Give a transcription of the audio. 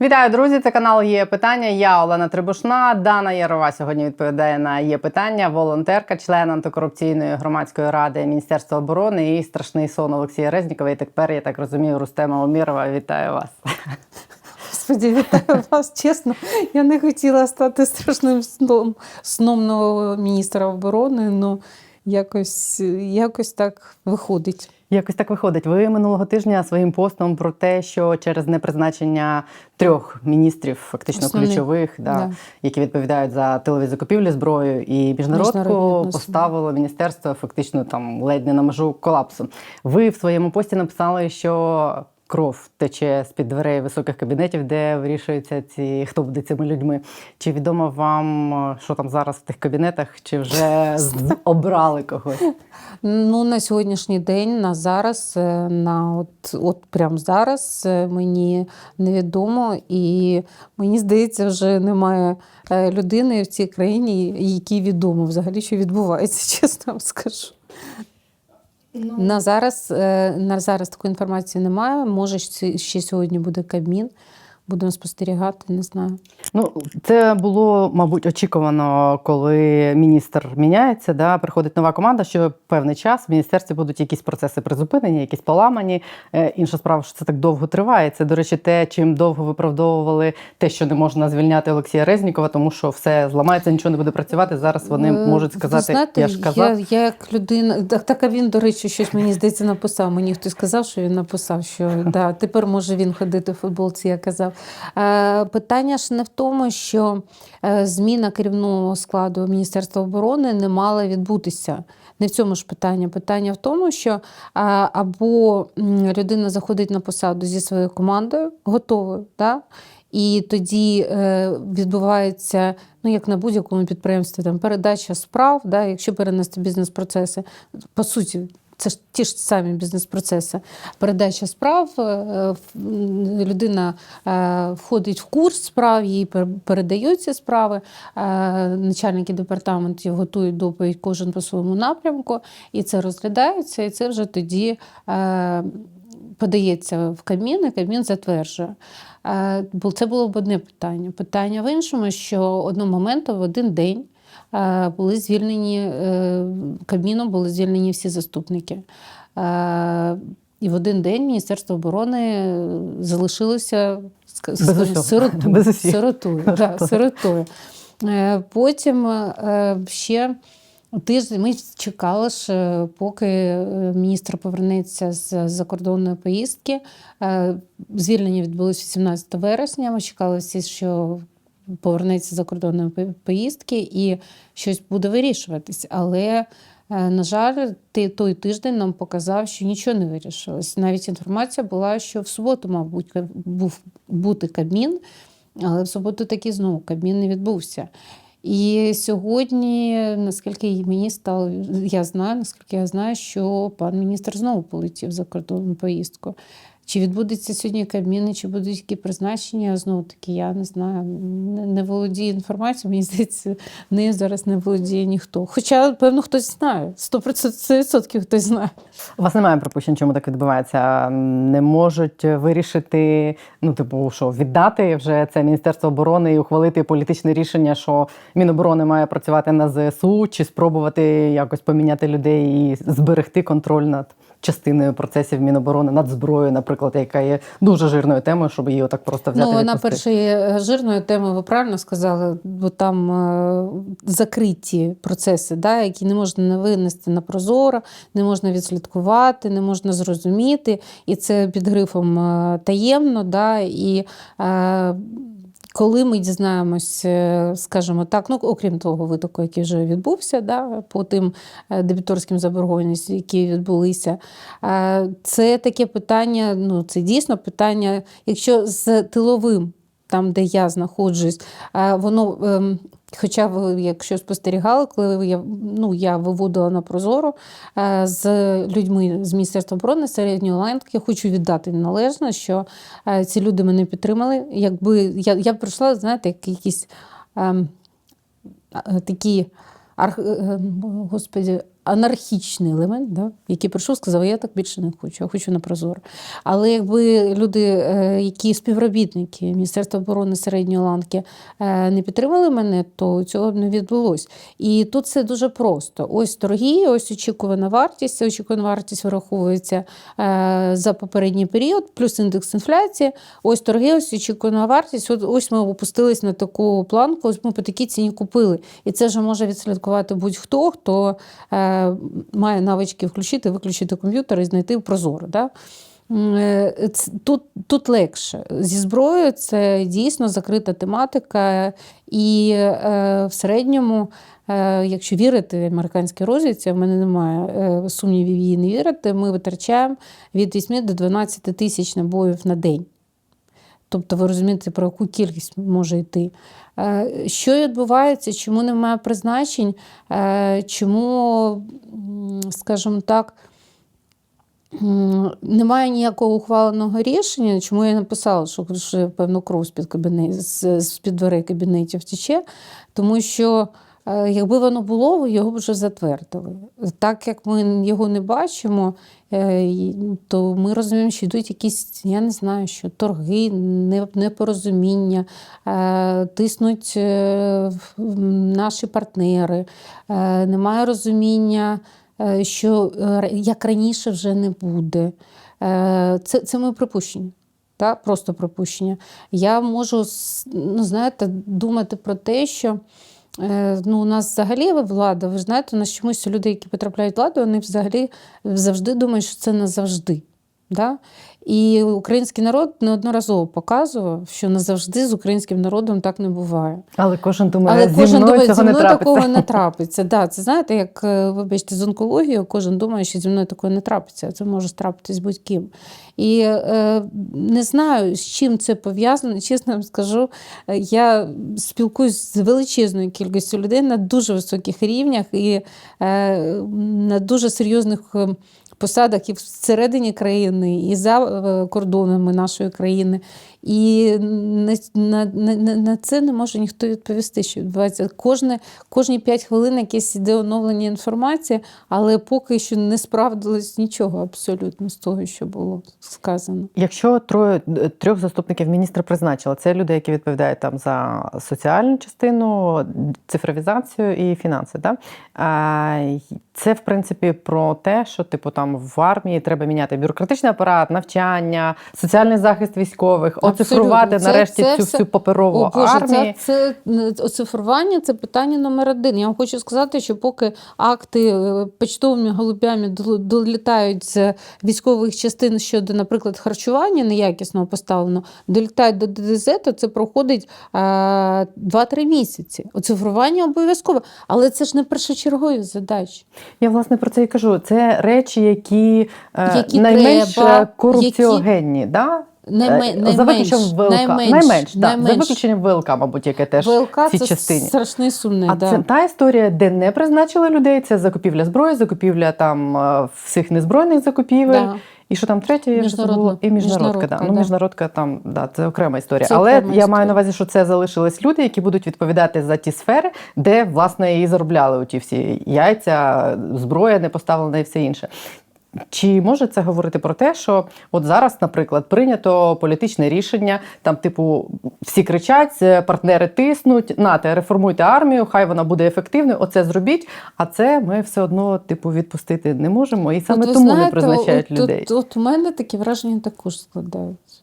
Вітаю, друзі! Це канал є питання. Я Олена Трибушна. Дана Ярова сьогодні відповідає на є питання. Волонтерка, член антикорупційної громадської ради Міністерства оборони і страшний сон Олексія Резнікова. І тепер я так розумію, Рустема Омірова. Вітаю вас. Господи, вітаю вас. Чесно, я не хотіла стати страшним сном, сном міністра оборони, але якось, якось так виходить. Якось так виходить. Ви минулого тижня своїм постом про те, що через непризначення трьох міністрів, фактично Основних, ключових, да, да. які відповідають за тилові закупівлі зброю і міжнародку, поставило міністерство фактично там ледь не на межу колапсу. Ви в своєму пості написали, що. Кров тече з під дверей високих кабінетів, де вирішуються ці хто буде цими людьми. Чи відомо вам, що там зараз в тих кабінетах, чи вже обрали когось? Ну, на сьогоднішній день, на зараз, е, на от, от прямо зараз е, мені невідомо, і мені здається, вже немає е, людини в цій країні, якій відомо взагалі, що відбувається, чесно вам скажу. На зараз, е, на зараз такої інформації немає. Може, ще сьогодні буде Кабмін. Будемо спостерігати, не знаю. Ну, це було, мабуть, очікувано, коли міністр міняється. Да, приходить нова команда, що певний час в міністерстві будуть якісь процеси призупинені, якісь поламані. Е, інша справа, що це так довго триває. Це, до речі, те, чим довго виправдовували те, що не можна звільняти Олексія Резнікова, тому що все зламається, нічого не буде працювати. Зараз вони Е, можуть сказати, знаєте, я ж казав. Я, я як людина, так, так а він, до речі, щось мені здається написав. Мені хтось сказав, що він написав, що да, тепер може він ходити в футболці, я казав. Е, питання ж не в тому, що е, зміна керівного складу Міністерства оборони не мала відбутися. Не в цьому ж питання. Питання в тому, що е, або людина заходить на посаду зі своєю командою, готовою, да? і тоді відбувається, ну як на будь-якому підприємстві, там передача справ, да? якщо перенести бізнес-процеси, по суті. Це ж ті ж самі бізнес-процеси. Передача справ, е, людина е, входить в курс справ, їй пер- передають ці справи. е, Начальники департаментів готують доповідь кожен по своєму напрямку, і це розглядається, і це вже тоді подається в Кабмін, і Кабмін затверджує. Це було б одне питання. Питання в іншому, що одного моменту в один день. Е, Були звільнені е, Кабміном, були звільнені всі заступники. Е, І в один день Міністерство оборони залишилося сиротою. Сиротою. Потім ще тиждень ми чекали ж, поки міністр повернеться з закордонної поїздки. Звільнення відбулось 18 вересня. Ми чекали всі, що повернеться з закордонної поїздки і щось буде вирішуватись. Але, е, на жаль, ти- той тиждень нам показав, що нічого не вирішилось. Навіть інформація була, що в суботу, мабуть, був бути Кабмін, але в суботу таки знову Кабмін не відбувся. І сьогодні, наскільки мені стало, я знаю, наскільки я знаю, що пан міністр знову полетів за кордонну поїздку. Чи відбудеться сьогодні Кабмін, чи будуть які призначення? Знову таки, я не знаю, не володію інформацією. Мені здається, нею зараз не володіє ніхто. Хоча, певно, хтось знає. 100% хтось знає. У вас немає припущень, чому так відбувається. Не можуть вирішити, ну типу, що віддати вже це міністерство оборони і ухвалити політичне рішення, що Міноборони має працювати на ЗСУ, чи спробувати якось поміняти людей і зберегти контроль над частиною процесів Міноборони над зброєю, наприклад, яка є дуже жирною темою, щоб її отак просто взяти. Ну, вона першої жирною темою, ви правильно сказали, бо там е, закриті процеси, да, які не можна винести на прозоро, не можна відслідкувати, не можна зрозуміти. І це під грифом е, таємно. Да, і, е, коли ми дізнаємось, е, скажімо так, ну окрім того витоку, який вже відбувся, да, по тим е, дебіторським заборгованістям, які відбулися, е, це таке питання, ну це дійсно питання, якщо з тиловим, там, де я знаходжусь, воно. ем, Хоча ви, якщо спостерігали, коли я, ну, я виводила на Прозоро е, з людьми з Міністерства оборони середньої ланки, хочу віддати належно, що е, ці люди мене підтримали. Якби я, я прийшла, знаєте, як якісь ем, такі арх, е, господі, анархічний елемент, да, який прийшов, сказав, я так більше не хочу, я хочу на прозоро. Але якби люди, е, які співробітники Міністерства оборони середньої ланки е, не підтримали мене, то цього б не відбулося. І тут все дуже просто. Ось торги, ось очікувана вартість. Очікувана вартість вираховується е, за попередній період, плюс індекс інфляції. Ось торги, ось очікувана вартість. От ось ми опустились на таку планку, ось ми по такій ціні купили. І це вже може відслідкувати будь-хто, хто е, має навички включити, виключити комп'ютер і знайти прозоро. Да? Е, Тут, тут легше. Зі зброєю це дійсно закрита тематика, і е, в середньому, е, якщо вірити американській розвідці, в мене немає е, сумнівів її не вірити, ми витрачаємо від 8 до 12 тисяч набоїв на день. Тобто ви розумієте, про яку кількість може йти. Е, Що відбувається, чому немає призначень, Е, чому, скажімо так, немає ніякого ухваленого рішення, чому я написала, що вже певну кров з-під з-під дверей кабінетів тече, тому що якби воно було, його б вже затвердили. Так як ми його не бачимо, е, то ми розуміємо, що йдуть якісь, я не знаю, що торги, непорозуміння, е, тиснуть е, наші партнери, е, немає розуміння, е, що е, як раніше вже не буде. Е, Це, це моє припущення. Та? Просто припущення. Я можу ну, знаєте, думати про те, що е, ну, у нас взагалі влада, ви ж знаєте, у нас чомусь люди, які потрапляють в владу, вони взагалі завжди думають, що це назавжди. Да? І український народ неодноразово показував, що назавжди з українським народом так не буває. Але кожен думає, Але зі кожен мною думає, цього зі мною трапиться. такого не трапиться. Да, це знаєте, як е, вибачте, з онкологією, кожен думає, що зі мною такого не трапиться. Це може трапитись будь-ким. І е, не знаю, з чим це пов'язано. Чесно вам скажу, е, я спілкуюсь з величезною кількістю людей на дуже високих рівнях і е, на дуже серйозних. Посадах і всередині країни, і за е, кордонами нашої країни. І на, на, на, на це не може ніхто відповісти, що відбувається. Кожне, кожні 5 хвилин якесь іде оновлення інформації, але поки що не справдилось нічого абсолютно з того, що було сказано. Якщо троє трьох заступників міністра призначили, це люди, які відповідають там за соціальну частину, цифровізацію і фінанси. Да? Це в принципі про те, що типу там в армії треба міняти бюрократичний апарат, навчання, соціальний захист військових, оцифрувати Це- нарешті це цю все- всю паперову О, Боже, армію. це, це оцифрування це питання номер один. Я вам хочу сказати, що поки акти е, почтовими голубями долітають з військових частин щодо, наприклад, харчування неякісного поставлено, долітають до ДДЗ, то це проходить е, 2-3 місяці. Оцифрування обов'язково, але це ж не першочергові задачі. Я власне про це і кажу. Це речі, які, е, Які найменш треба, е, корупціогенні. Да? Е, за виключенням ВЛК. найменш, найменш, да, за виключенням ВЛК, мабуть, яке теж ВЛК в цій це частині. страшний сумний. А да. це та історія, де не призначили людей, це закупівля зброї, закупівля там е, всіх незбройних закупівель. Да. І що там третє, я вже забула? І міжнародка. міжнародка, да. Ну, міжнародка там да, це окрема історія. Це Але окрема я історія. маю на увазі, що це залишились люди, які будуть відповідати за ті сфери, де власне і заробляли оті всі яйця, зброя не поставлена і все інше. Чи може це говорити про те, що от зараз, наприклад, прийнято політичне рішення, там, типу, всі кричать, е, партнери тиснуть, нате, реформуйте армію, хай вона буде ефективною, оце зробіть, а це ми все одно, типу, відпустити не можемо, і саме От тому знаєте, не призначають от, людей. От, от у мене такі враження також складаються.